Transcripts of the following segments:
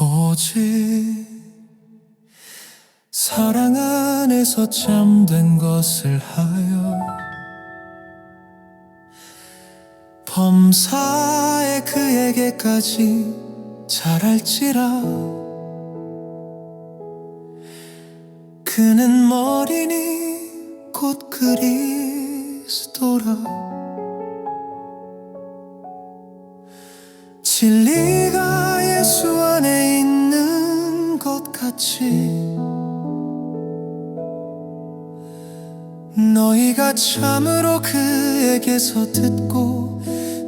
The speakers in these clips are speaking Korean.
오직 사랑 안에서 잠든 것을 하여 범사에 그에게까지 잘할지라 그는 머리니 곧 그리스도라 같이 너희가 참으로 그에게서 듣고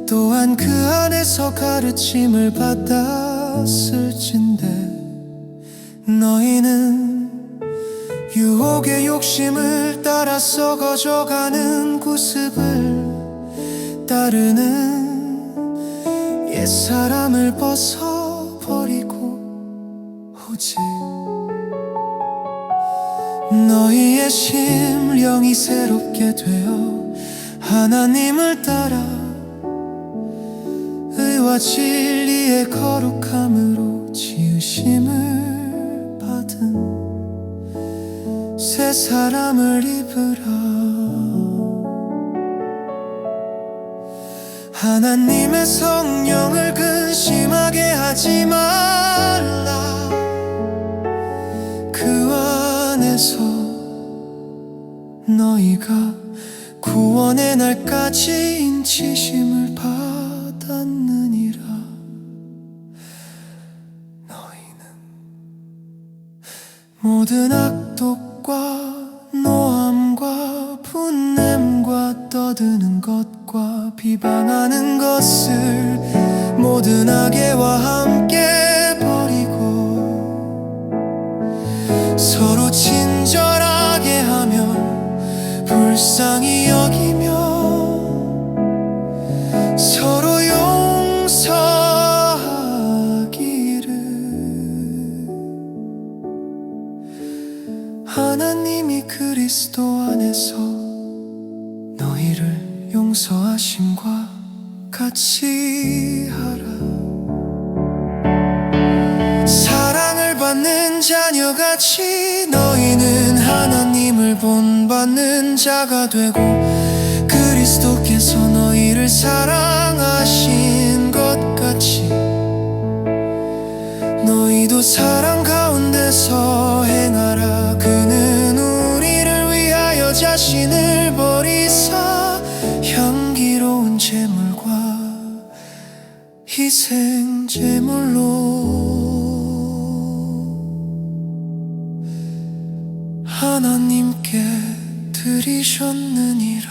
또한 그 안에서 가르침을 받았을진데 너희는 유혹의 욕심을 따라 썩어져가는 구습을 따르는 옛사람을 벗어버리고 오직 너희의 심령이 새롭게 되어 하나님을 따라 의와 진리의 거룩함으로 지으심을 받은 새 사람을 입으라. 하나님의 성령을 근심하게 하지 말라. 그 안에서 너희가 구원의 날까지 인치심을 받았느니라. 너희는 모든 악독과 노함과 분냄과 떠드는 것과 비방하는 것을 모든 악애와 함께 버리고 서로 친 하나님이 그리스도 안에서 너희를 용서하심과 같이 하라. 사랑을 받는 자녀같이 너희는 하나님을 본받는 자가 되고 그리스도께서 너희를 사랑하신 것 같이 너희도 사랑 가운데서 희생 제물로 하나님께 드리셨느니라